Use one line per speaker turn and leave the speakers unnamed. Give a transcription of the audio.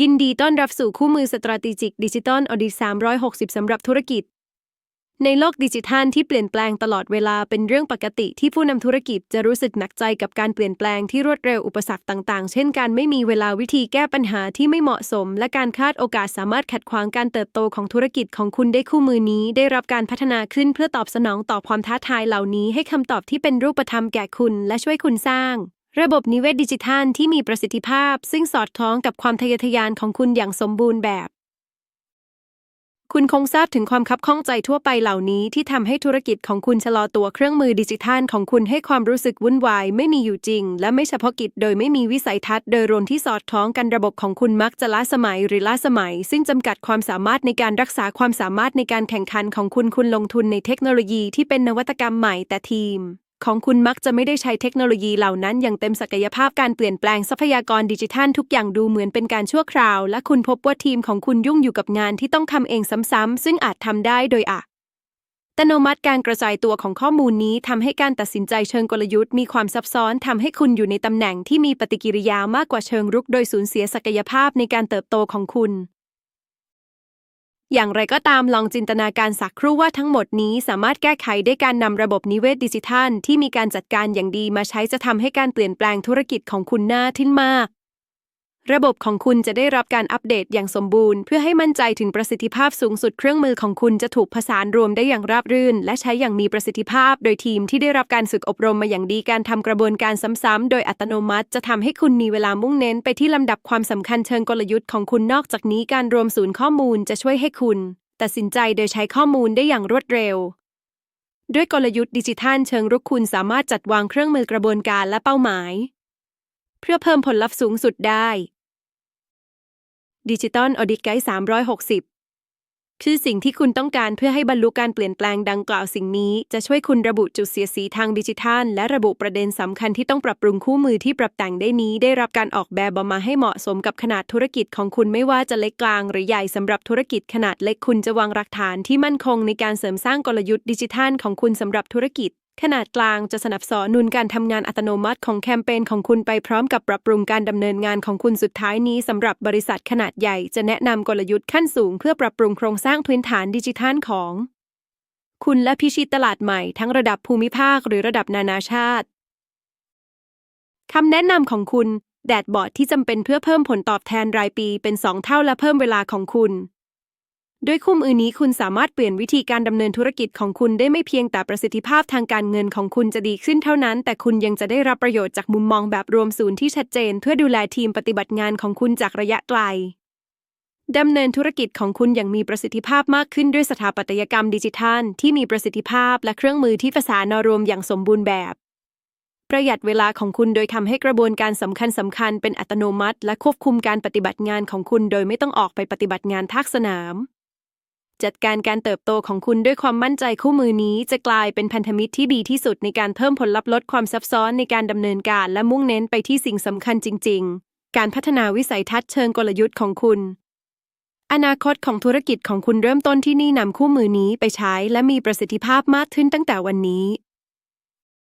ยินดีต้อนรับสู่คู่มือ Strategic Digital Audit 360 สำหรับธุรกิจ ในโลกดิจิทัลที่เปลี่ยนแปลงตลอดเวลาเป็นเรื่องปกติที่ผู้นำธุรกิจจะรู้สึกหนักใจกับการเปลี่ยนแปลงที่รวดเร็วอุปสรรคต่างๆ เช่นการไม่มีเวลาวิธีแก้ปัญหาที่ไม่เหมาะสม และการคาดโอกาสสามารถขัดขวางการเติบโตของธุรกิจของคุณได้คู่มือนี้ ได้รับการพัฒนาขึ้นเพื่อตอบสนองต่อความท้าทายเหล่านี้ให้คำตอบที่เป็นรูปธรรมแก่คุณ และช่วยคุณสร้าง ระบบนิเวศดิจิทัลที่มีประสิทธิภาพ ซึ่งสอดคล้องกับความทะเยอทะยานของคุณอย่างสมบูรณ์แบบ คุณคงทราบถึงความคับข้องใจทั่วไปเหล่านี้ที่ทำให้ธุรกิจของคุณชะลอตัวเครื่องมือดิจิทัลของคุณให้ความรู้สึกวุ่นวาย ไม่มีอยู่จริง และไม่เฉพาะกิจโดยไม่มีวิสัยทัศน์โดยรวมที่สอดคล้องกันระบบของคุณมักจะล้าสมัยหรือล้าสมัย ซึ่งจำกัดความสามารถในการรักษาความสามารถในการแข่งขันของคุณคุณลงทุนในเทคโนโลยีที่เป็นนวัตกรรมใหม่แต่ทีม ของคุณมักจะไม่ได้ใช้เทคโนโลยีเหล่านั้นอย่างเต็มศักยภาพการเปลี่ยนแปลงทรัพยากรดิจิทัลทุกอย่างดูเหมือนเป็นการชั่วคราว และคุณพบว่าทีมของคุณยุ่งอยู่กับงานที่ต้องทำเองซ้ำๆซึ่งอาจทำได้โดยอัตโนมัติการกระจายตัวของข้อมูลนี้ทำให้การตัดสินใจเชิงกลยุทธ์มีความซับซ้อนทำให้คุณอยู่ในตำแหน่งที่มีปฏิกิริยามากกว่าเชิงรุกโดยสูญเสียศักยภาพในการเติบโตของคุณ อย่างไรก็ตามลองจินตนาการสักครู่ว่าทั้งหมดนี้สามารถแก้ไขด้วยการนำระบบนิเวศดิจิทัล ที่มีการจัดการอย่างดีมาใช้จะทำให้การเปลี่ยนแปลงธุรกิจของคุณน่าทึ่งมาก ระบบของคุณจะได้รับการอัปเดตอย่างสมบูรณ์ เพื่อให้มั่นใจถึงประสิทธิภาพสูงสุดเครื่องมือของคุณจะถูกผสานรวมได้อย่างราบรื่น และใช้อย่างมีประสิทธิภาพ โดยทีมที่ได้รับการฝึกอบรมมาอย่างดีการทำกระบวนการซ้ำๆโดยอัตโนมัติ จะทำให้คุณมีเวลามุ่งเน้นไปที่ลำดับความสำคัญเชิงกลยุทธ์ของคุณนอกจากนี้การรวมศูนย์ข้อมูลจะช่วยให้คุณตัดสินใจโดยใช้ข้อมูลได้อย่างรวดเร็วด้วยกลยุทธ์ดิจิทัลเชิงรุกคุณสามารถจัดวางเครื่องมือ กระบวนการและเป้าหมาย เพื่อเพิ่มผลลัพธ์สูงสุดได้ ดิจิตอลออดิไกด์360 คือสิ่งที่คุณต้องการเพื่อให้บรรลุการเปลี่ยนแปลงดังกล่าวสิ่งนี้ จะช่วยคุณระบุจุดเสียสีทางดิจิทัล และระบุประเด็นสำคัญที่ต้องปรับปรุงคู่มือที่ปรับแต่งได้นี้ ได้รับการออกแบบออกมาให้เหมาะสมกับขนาดธุรกิจของคุณไม่ว่าจะเล็กกลางหรือใหญ่สำหรับธุรกิจขนาดเล็กคุณจะวางรากฐานที่มั่นคงในการเสริมสร้างกลยุทธ์ดิจิทัลของคุณสำหรับธุรกิจ ขนาดกลางจะสนับสนุนการทำงานอัตโนมัติของแคมเปญของคุณไปพร้อมกับปรับปรุงการดำเนินงานของคุณสุดท้ายนี้สำหรับบริษัทขนาดใหญ่จะแนะนำกลยุทธ์ขั้นสูงเพื่อปรับปรุงโครงสร้างพื้นฐานดิจิทัลของ คุณและพิชิตตลาดใหม่ทั้งระดับภูมิภาคหรือระดับนานาชาติคำแนะนำของคุณแดดบอร์ดที่จำเป็นเพื่อเพิ่มผลตอบแทนรายปีเป็น 2 เท่าและเพิ่มเวลาของคุณ ด้วยคู่มือนี้คุณสามารถเปลี่ยนวิธีการดำเนินธุรกิจของคุณได้ไม่เพียงแต่ประสิทธิภาพทางการเงินของคุณจะดีขึ้นเท่านั้น แต่คุณยังจะได้รับประโยชน์จากมุมมองแบบรวมศูนย์ที่ชัดเจน เพื่อดูแลทีมปฏิบัติงานของคุณจากระยะไกลดำเนินธุรกิจของคุณอย่างมีประสิทธิภาพมากขึ้นด้วยสถาปัตยกรรมดิจิทัล ที่มีประสิทธิภาพและเครื่องมือที่ประสานรวมอย่างสมบูรณ์แบบ ประหยัดเวลาของคุณโดยทำให้กระบวนการสำคัญสำคัญเป็นอัตโนมัติ และควบคุมการปฏิบัติงานของคุณโดยไม่ต้องออกไปปฏิบัติงานภาคสนาม จัดการการเติบโตของคุณด้วยความมั่นใจคู่มือนี้ จะกลายเป็นพันธมิตรที่ดีที่สุดในการเพิ่มผลลัพธ์ลดความซับซ้อนในการดำเนินการและมุ่งเน้นไปที่สิ่งสำคัญจริง ๆ การพัฒนาวิสัยทัศน์เชิงกลยุทธ์ของคุณ อนาคตของธุรกิจของคุณเริ่มต้นที่นี่นำคู่มือนี้ไปใช้ และมีประสิทธิภาพมากขึ้นตั้งแต่วันนี้